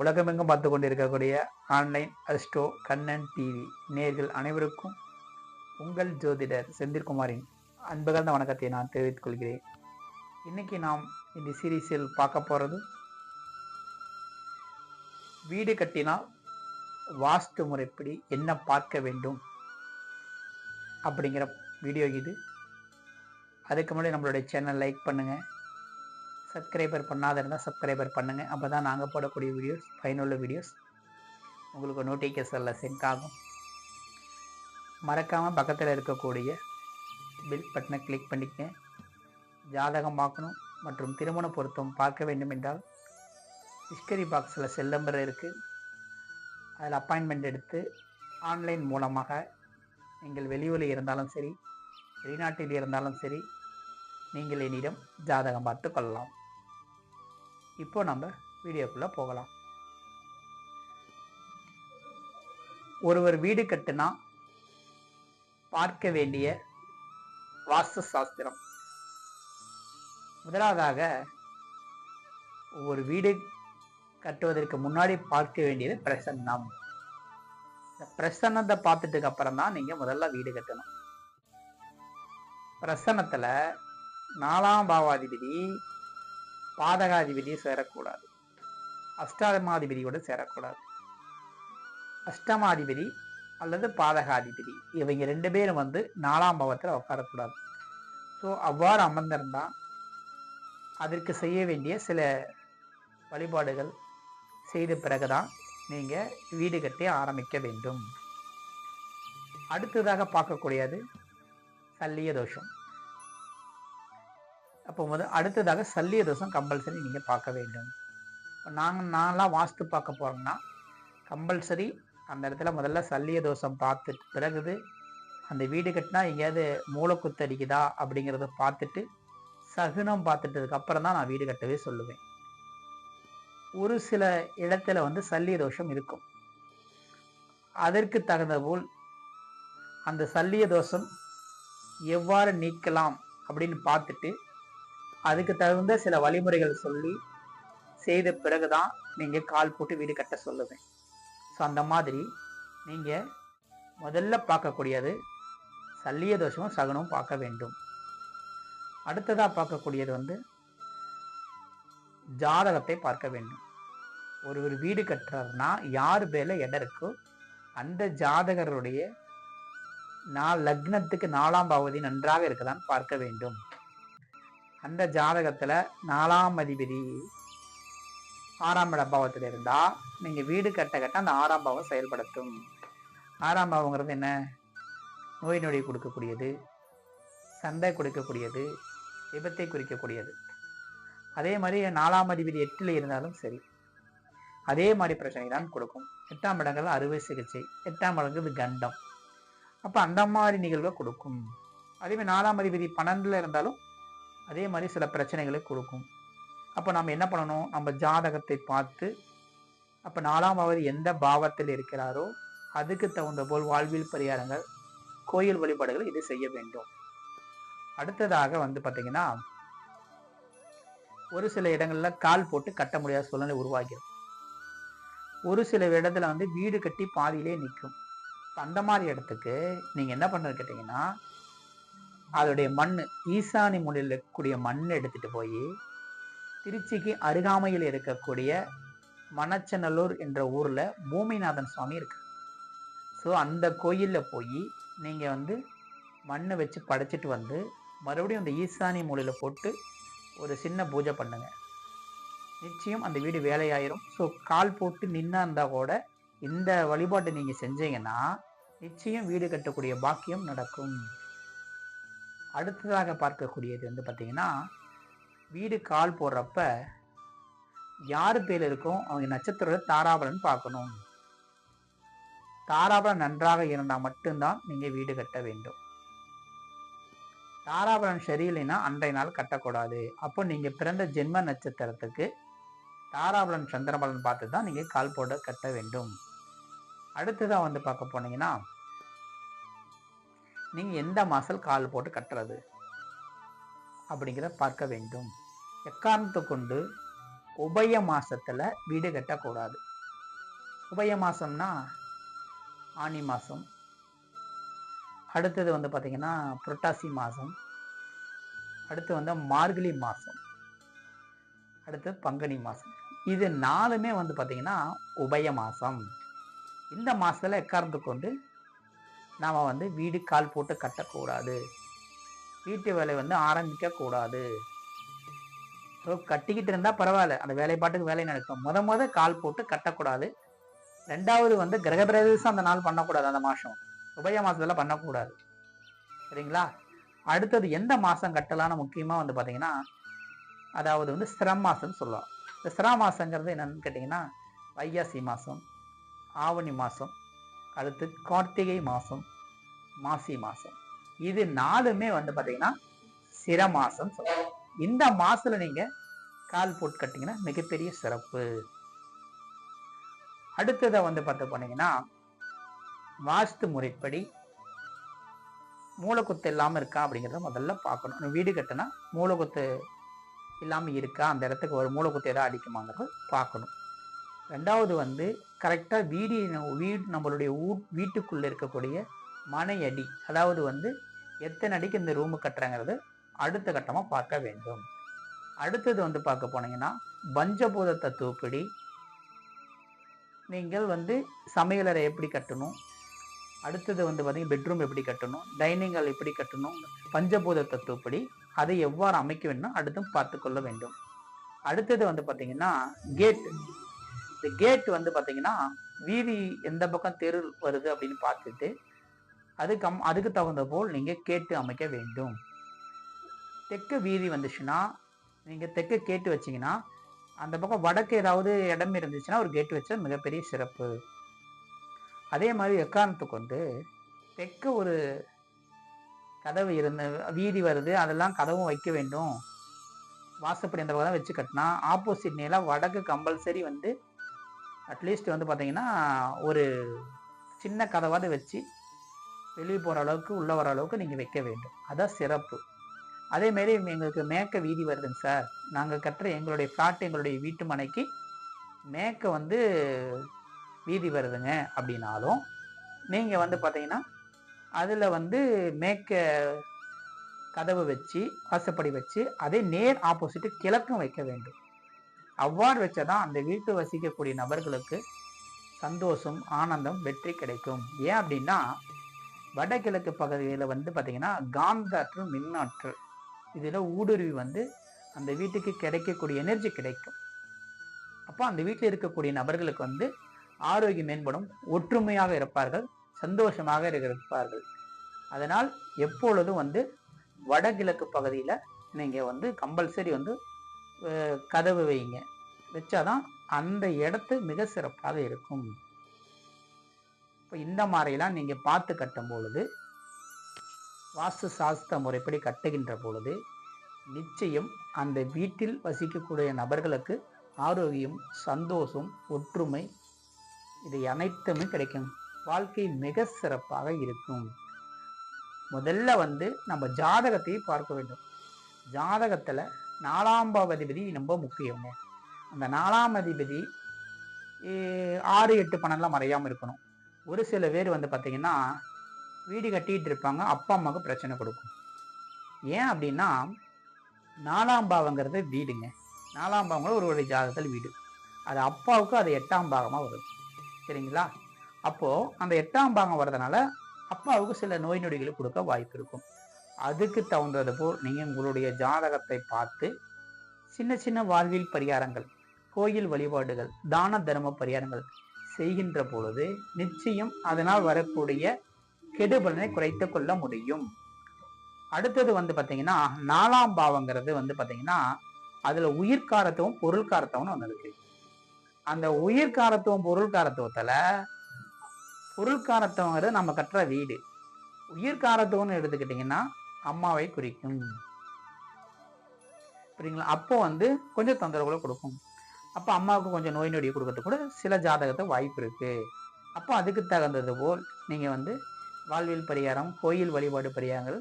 உலகமெங்கும் பார்த்து கொண்டு இருக்கக்கூடிய ஆன்லைன் அஸ்டோ கண்ணன் டிவி நேர்கள் அனைவருக்கும் உங்கள் ஜோதிடர் செந்தில்குமாரின் அன்புகழ்ந்த வணக்கத்தை நான் தெரிவித்துக் கொள்கிறேன். இன்னைக்கு நாம் இந்த சீரீஸில் பார்க்க போகிறது வீடு கட்டினால் வாஸ்து முறைப்படி என்ன பார்க்க வேண்டும் அப்படிங்கிற வீடியோ இது. அதுக்கு முன்னாடி நம்மளுடைய சேனல் லைக் பண்ணுங்கள் சப்ஸ்கிரைபர் பண்ணாத இருந்தால் சப்ஸ்கிரைபர் பண்ணுங்கள் அப்போ தான் நாங்கள் போடக்கூடிய வீடியோஸ் பயனுள்ள வீடியோஸ் உங்களுக்கு நோட்டிஃபிகேஷனில் சென்ட் ஆகும். மறக்காமல் பக்கத்தில் இருக்கக்கூடிய பில் பட்டனை கிளிக் பண்ணிக்க ஜாதகம் பார்க்கணும் மற்றும் திருமண பொருத்தம் பார்க்க வேண்டும் என்றால் ஹிஸ்டரி பாக்ஸில் செல் நம்பர் இருக்குது அதில் அப்பாயின்மெண்ட் எடுத்து ஆன்லைன் மூலமாக நீங்கள் வெளியூரில் இருந்தாலும் சரி வெளிநாட்டில் இருந்தாலும் சரி நீங்கள் என்னிடம் ஜாதகம் பார்த்து கொள்ளலாம். இப்போ நம்ம வீடியோக்குள்ளே போகலாம். ஒருவர் வீடு கட்டுனா பார்க்க வேண்டிய வாஸ்து சாஸ்திரம் முதலாவதாக ஒரு வீடு கட்டுவதற்கு முன்னாடி பார்க்க வேண்டியது பிரசன்னம். இந்த பிரசன்னத்தை பார்த்துட்டுக்கு அப்புறம் தான் நீங்க முதல்ல வீடு கட்டணும். பிரசன்னத்துல நாலாம் பாவாதிபதி பாதகாதிபதியை சேரக்கூடாது. அஷ்டமாதிபதியோட சேரக்கூடாது. அஷ்டமாதிபதி அல்லது பாதகாதிபதி இவங்க ரெண்டு பேரும் வந்து நாலாம் பாவத்தில் உட்காரக்கூடாது. ஸோ அவ்வாறு அமர்ந்திருந்தால் அதற்கு செய்ய வேண்டிய சில வழிபாடுகள் செய்த பிறகுதான் நீங்கள் வீடு கட்டி ஆரம்பிக்க வேண்டும். அடுத்ததாக பார்க்கக்கூடியது சல்லிய தோஷம். அப்போ முதல் அடுத்ததாக சல்லிய தோஷம் கம்பல்சரி நீங்கள் பார்க்க வேண்டும். இப்போ நாங்கள் நான்லாம் வாஸ்து பார்க்க போகிறோம்னா கம்பல்சரி அந்த இடத்துல முதல்ல சல்லிய தோஷம் பார்த்துட்டு பிறகுது அந்த வீடு கட்டினா எங்கேயாவது மூளைக்குத்து அடிக்குதா அப்படிங்கிறத பார்த்துட்டு சகுனம் பார்த்துட்டதுக்கு அப்புறம் தான் நான் வீடு கட்டவே சொல்லுவேன். ஒரு சில இடத்துல வந்து சல்லிய தோஷம் இருக்கும். அதற்கு தகுந்த போல் அந்த சல்லிய தோஷம் எவ்வாறு நீக்கலாம் அப்படின்னு பார்த்துட்டு அதுக்கு தகுந்த சில வழிமுறைகள் சொல்லி செய்த பிறகுதான் நீங்கள் கால் போட்டு வீடு கட்ட சொல்லுவேன். ஸோ அந்த மாதிரி நீங்கள் முதல்ல பார்க்கக்கூடியது சல்லிய தோஷமும் சகுனமும் பார்க்க வேண்டும். அடுத்ததாக பார்க்கக்கூடியது வந்து ஜாதகத்தை பார்க்க வேண்டும். ஒரு ஒரு வீடு கட்டுறாருன்னா யார் பேரில் இடம் இருக்கோ அந்த ஜாதகருடைய நான் லக்னத்துக்கு நாலாம் பாவதி நன்றாக இருக்குதான்னு பார்க்க வேண்டும். அந்த ஜாதகத்தில் நாலாம் அதிபதி ஆறாம் இட பாவத்தில் இருந்தால் நீங்கள் வீடு கட்ட கட்ட அந்த ஆறாம் பாவம் செயல்படுத்தும். ஆறாம் பாவங்கிறது என்ன? நோய் நொடி கொடுக்கக்கூடியது சண்டை கொடுக்கக்கூடியது விபத்தை குறிக்கக்கூடியது. அதே மாதிரி நாலாம் அதிபதி எட்டில் இருந்தாலும் சரி. அதே மாதிரி பிரச்சனை தான் கொடுக்கும். எட்டாம் இடங்கள் அறுவை சிகிச்சை எட்டாம் இடங்கிறது கண்டம். அப்போ அந்த மாதிரி நிகழ்வை கொடுக்கும். அதே மாதிரி நாலாம் அதிபதி பன்னெண்டுல இருந்தாலும் அதே மாதிரி சில பிரச்சனைகளை கொடுக்கும். அப்போ நம்ம என்ன பண்ணணும்? நம்ம ஜாதகத்தை பார்த்து அப்போ நாலாம் பாவதி எந்த பாவத்தில் இருக்கிறாரோ அதுக்கு தகுந்த போல் வாழ்வியல் பரிகாரங்கள் கோயில் வழிபாடுகள் இது செய்ய வேண்டும். அடுத்ததாக வந்து பார்த்தீங்கன்னா ஒரு சில இடங்கள்ல கால் போட்டு கட்ட முடியாத சூழ்நிலை உருவாகிறது. ஒரு சில இடத்துல வந்து வீடு கட்டி பாதியிலே நிற்கும். அந்த மாதிரி இடத்துக்கு நீங்க என்ன பண்ணுறது கேட்டிங்கன்னா அதோடைய மண் ஈசானி மூலையில் இருக்கக்கூடிய மண் எடுத்துட்டு போய் திருச்சிக்கு அருகாமையில் இருக்கக்கூடிய மணச்சநல்லூர் என்ற ஊரில் பூமிநாதன் சுவாமி இருக்கு ஸோ அந்த கோயிலில் போய் நீங்கள் வந்து மண்ணை வச்சு படைச்சிட்டு வந்து மறுபடியும் அந்த ஈசானி மூலையில் போட்டு ஒரு சின்ன பூஜை பண்ணுங்கள் நிச்சயம் அந்த வீடு வேலையாயிரும். ஸோ கால் போட்டு நின்னா இருந்தால் கூட இந்த வழிபாட்டை நீங்கள் செஞ்சீங்கன்னா நிச்சயம் வீடு கட்டக்கூடிய பாக்கியம் நடக்கும். அடுத்ததாக பார்க்கக்கூடியது வந்து பார்த்தீங்கன்னா வீடு கால் போடுறப்ப யார் பேர் இருக்கும் அவங்க நட்சத்திரோட தாராபலன் பார்க்கணும். தாராபலன் நன்றாக இருந்தால் மட்டும்தான் நீங்கள் வீடு கட்ட வேண்டும். தாராபலன் சரியில்லைன்னா அன்றைய நாள் கட்டக்கூடாது. அப்போ நீங்கள் பிறந்த ஜென்ம நட்சத்திரத்துக்கு தாராபலன் சந்திரபலன் பார்த்து தான் நீங்கள் கால் போட கட்ட வேண்டும். அடுத்ததாக வந்து பார்க்க போனீங்கன்னா நீங்கள் எந்த மாசல் கால் போட்டு கட்டுறது? அப்படிங்கிறத பார்க்க வேண்டும். எக்காரணத்தை கொண்டு? உபய மாசத்தில் வீடு கட்டக்கூடாது. உபய மாதம்னா ஆனி மாதம் அடுத்தது வந்து பார்த்திங்கன்னா புரட்டாசி மாதம் அடுத்து வந்து மார்கழி மாதம் அடுத்து பங்குனி மாதம் இது நாலுமே வந்து பார்த்திங்கன்னா உபய மாதம் இந்த மாதத்தில் எக்கார்ந்து கொண்டு? நாம் வந்து வீடு கால் போட்டு கட்டக்கூடாது. வீட்டு வேலை வந்து ஆரம்பிக்கக்கூடாது. ஸோ கட்டிக்கிட்டு இருந்தால் பரவாயில்ல. அந்த வேலைப்பாட்டுக்கு வேலை நடக்கும். முத முத கால் போட்டு கட்டக்கூடாது. ரெண்டாவது வந்து கிரகபிரவேசம் அந்த நாள் பண்ணக்கூடாது அந்த மாதம் உபய மாதத்தில் பண்ணக்கூடாது. சரிங்களா? அடுத்தது எந்த மாதம் கட்டலாம்னு முக்கியமாக வந்து பார்த்தீங்கன்னா அதாவது வந்து சிரம் மாதம்னு சொல்லலாம். இந்த சிரா மாதங்கிறது என்னன்னு கேட்டிங்கன்னா வைகாசி மாதம் ஆவணி மாதம் அடுத்து கார்த்திகை மாதம் மாசி மாதம் இது நாலுமே வந்து பார்த்தீங்கன்னா சிர மாதம் சொல்லலாம் இந்த மாசத்துல நீங்க கால் போட்டு கட்டிங்கன்னா மிகப்பெரிய சிறப்பு. அடுத்ததை வந்து பார்த்து போனீங்கன்னா வாஸ்து முறைப்படி மூலக்குத்து இல்லாமல் இருக்கா அப்படிங்கிறத முதல்ல பார்க்கணும். வீடு கட்டினா மூலக்குத்து இல்லாமல் இருக்கா? அந்த இடத்துக்கு ஒரு மூலக்குத்து எதாவது அடிக்குமாங்கிறத பார்க்கணும். ரெண்டாவது வந்து கரெக்டாக வீடு வீடு நம்மளுடைய ஊ வீட்டுக்குள்ளே இருக்கக்கூடிய மனை அடி அதாவது வந்து எத்தனை அடிக்கு இந்த ரூமு கட்டுறங்கிறது அடுத்த கட்டமாக பார்க்க வேண்டும். அடுத்தது வந்து பார்க்க போனீங்கன்னா பஞ்சபூத தத்துவப்படி நீங்கள் வந்து சமையலறை எப்படி கட்டணும் அடுத்தது வந்து பார்த்திங்கன்னா பெட்ரூம் எப்படி கட்டணும் டைனிங் ஹால் எப்படி கட்டணும் பஞ்சபூத தத்துவப்படி அதை எவ்வாறு அமைக்க வேண்டும் அடுத்தும் பார்த்து கொள்ள வேண்டும். அடுத்தது வந்து பார்த்திங்கன்னா கேட் இந்த கேட் வந்து பார்த்தீங்கன்னா வீதி எந்த பக்கம் தெரு வருது அப்படின்னு பார்த்துட்டு அதுக்கு அம் அதுக்கு தகுந்த போல் நீங்கள் கேட்டு அமைக்க வேண்டும். தெற்கு வீதி வந்துச்சுன்னா நீங்கள் தெற்கு கேட்டு வச்சிங்கன்னா அந்த பக்கம் வடக்கு ஏதாவது இடம் இருந்துச்சுன்னா ஒரு கேட்டு வச்சா மிகப்பெரிய சிறப்பு. அதே மாதிரி எக்காரணத்துக்கு வந்து தெற்கு ஒரு கதவு இருந்த வீதி வருது அதெல்லாம் கதவும் வைக்க வேண்டும். வாசப்படி அந்த பக்கம் வச்சு கட்டினா ஆப்போசிட் நேராக வடக்கு கம்பல்சரி வந்து அட்லீஸ்ட் வந்து பார்த்தீங்கன்னா ஒரு சின்ன கதவாது வச்சு வெளியே போகிற அளவுக்கு உள்ளே வர அளவுக்கு நீங்கள் வைக்க வேண்டும். அதான் சிறப்பு. அதேமாரி எங்களுக்கு மேற்க வீதி வருதுங்க சார். நாங்கள் கட்டுற எங்களுடைய ஃப்ளாட் எங்களுடைய வீட்டு மனைக்கு மேற்க வந்து வீதி வருதுங்க அப்படின்னாலும் நீங்கள் வந்து பார்த்தீங்கன்னா அதில் வந்து மேற்க கதவு வச்சு வாசப்படி வச்சு அதே நேர் ஆப்போசிட்டு கிழக்கும் வைக்க வேண்டும். அவ்வாறு வச்சதான் அந்த வீட்டு வசிக்கக்கூடிய நபர்களுக்கு சந்தோஷம் ஆனந்தம் வெற்றி கிடைக்கும். ஏன் அப்படின்னா வடகிழக்கு பகுதியில் வந்து பார்த்திங்கன்னா காந்தாற்று மின்னாற்று. இதில் ஊடுருவி வந்து அந்த வீட்டுக்கு கிடைக்கக்கூடிய எனர்ஜி கிடைக்கும். அப்போ அந்த வீட்டில் இருக்கக்கூடிய நபர்களுக்கு வந்து ஆரோக்கியம் மேம்படும் ஒற்றுமையாக இருப்பார்கள் சந்தோஷமாக இருப்பார்கள். அதனால் எப்பொழுதும் வந்து வடகிழக்கு பகுதியில் நீங்கள் வந்து கம்பல்சரி வந்து கதவு வைங்க. வச்சாதான் அந்த இடத்து மிக சிறப்பாக இருக்கும். இப்போ இந்த மாதிரிலாம் நீங்கள் பார்த்து கட்டும் பொழுது வாஸ்து சாஸ்திர முறைப்படி கட்டுகின்ற பொழுது நிச்சயம் அந்த வீட்டில் வசிக்கக்கூடிய நபர்களுக்கு ஆரோக்கியம் சந்தோஷம் ஒற்றுமை இதை அனைத்துமே கிடைக்கும். வாழ்க்கை மிக சிறப்பாக இருக்கும். முதல்ல வந்து நம்ம ஜாதகத்தை பார்க்க வேண்டும். ஜாதகத்தில் நாலாம் அதிபதி ரொம்ப முக்கியங்க. அந்த நாலாம் அதிபதி ஆறு எட்டு பணம்லாம் மறையாமல் இருக்கணும். ஒரு சில பேர் வந்து பார்த்தீங்கன்னா வீடு கட்டிகிட்டு இருப்பாங்க அப்பா அம்மாவுக்கு பிரச்சனை கொடுக்கும். ஏன் அப்படின்னா நாலாம் பாவங்கிறது வீடுங்க. நாலாம் ஒரு ஒரு ஜாதகத்தில் வீடு. அது அப்பாவுக்கு அது எட்டாம் பாகமாக வரும். சரிங்களா? அப்போது அந்த எட்டாம் பாகம் வர்றதுனால அப்பாவுக்கு சில நோய் நொடிகளை கொடுக்க வாய்ப்பு இருக்கும். அதுக்கு தகுந்தது போல் நீங்கள் உங்களுடைய ஜாதகத்தை பார்த்து சின்ன சின்ன வாழ்வில் பரிகாரங்கள் கோயில் வழிபாடுகள் தான தர்ம பரிகாரங்கள் செய்கின்ற பொழுது நிச்சயம் அதனால் வரக்கூடிய கெடுபலனை குறைத்து கொள்ள முடியும். அடுத்தது வந்து பார்த்தீங்கன்னா நாலாம் பாவங்கிறது வந்து பார்த்தீங்கன்னா அதில் உயிர்காரத்துவம் பொருள்காரத்துவம்னு ஒன்று இருக்கு. அந்த உயிர்காரத்துவம் பொருள்காரத்துவத்தில் பொருள்காரத்துவங்கிறது நம்ம கட்டுற வீடு. உயிர்காரத்துவம்னு எடுத்துக்கிட்டிங்கன்னா அம்மாவை குறிக்கும். புரியுங்களா? அப்போ வந்து கொஞ்சம் தொந்தரவுகளை கொடுக்கும். அப்போ அம்மாவுக்கு கொஞ்சம் நோய் நொடியை கொடுக்கறது கூட சில ஜாதகத்தை வாய்ப்பு இருக்குது அப்போ அதுக்கு தகுந்தது போல் நீங்கள் வந்து வாழ்வியல் பரிகாரம் கோயில் வழிபாடு பரிகாரங்கள்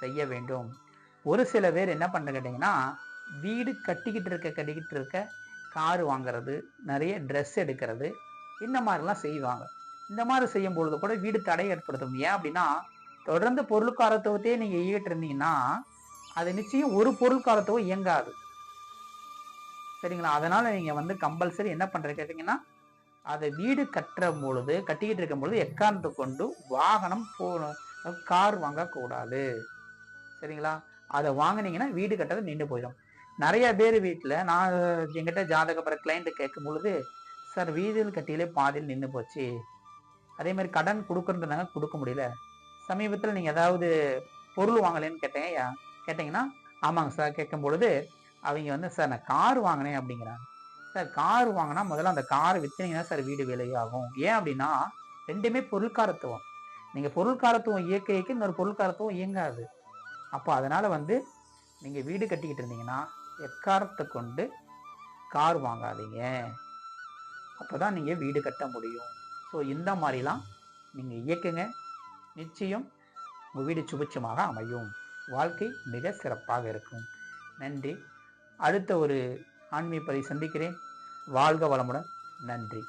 செய்ய வேண்டும். ஒரு சில பேர் என்ன பண்ண கேட்டிங்கன்னா வீடு கட்டிக்கிட்டு இருக்க கட்டிக்கிட்டு இருக்க காரு வாங்குறது நிறைய ட்ரெஸ் எடுக்கிறது இந்த மாதிரிலாம் செய்வாங்க. இந்த மாதிரி செய்யும் பொழுது கூட வீடு தடை ஏற்படுத்தும். ஏன் அப்படின்னா தொடர்ந்து பொருள்காரத்துவத்தையே நீங்க இயக்கிட்டு இருந்தீங்கன்னா அது நிச்சயம் ஒரு பொருள்காரத்துவம் இயங்காது. சரிங்களா? அதனால நீங்க வந்து கம்பல்சரி என்ன பண்ற கேட்டீங்கன்னா அதை வீடு கட்டுற பொழுது கட்டிக்கிட்டு இருக்கும் பொழுது எக்காரணத்தை கொண்டு வாகனம் போ கார் வாங்கக்கூடாது. சரிங்களா? அதை வாங்குனீங்கன்னா வீடு கட்டுறது நின்று போயிடும். நிறைய பேர் வீட்டில் நான் எங்கிட்ட ஜாதகப்படுற கிளைண்ட்டு கேட்கும் பொழுது சார் வீதியில் கட்டியிலே பாதியில் நின்று போச்சு. அதே மாதிரி கடன் கொடுக்குறதுனாங்க கொடுக்க முடியல. சமீபத்தில் நீங்கள் ஏதாவது பொருள் வாங்கலைன்னு கேட்டேங்க கேட்டிங்கன்னா ஆமாங்க சார் கேட்கும் பொழுது அவங்க வந்து சார் நான் கார் வாங்கினேன் அப்படிங்கிறாங்க. சார் கார் வாங்கினா முதல்ல அந்த கார் விற்றுனீங்கன்னா சார் வீடு விலையாகும் ஏன் அப்படின்னா ரெண்டுமே பொருள்காரத்துவம். நீங்கள் பொருள்காரத்துவம் இயக்க இயக்க இன்னொரு பொருள்காரத்துவம் இயங்காது. அப்போ அதனால் வந்து நீங்கள் வீடு கட்டிக்கிட்டு இருந்தீங்கன்னா எக்காரத்தை கொண்டு கார் வாங்காதீங்க. அப்போ தான் நீங்கள் வீடு கட்ட முடியும். ஸோ இந்த மாதிரிலாம் நீங்கள் இயக்குங்க. நிச்சயம் உங்கள் வீடு சுபிட்சமாக அமையும். வாழ்க்கை மிக சிறப்பாக இருக்கும். நன்றி. அடுத்த ஒரு ஆன்மீக சந்திக்கிறேன். வாழ்க வளமுடன். நன்றி.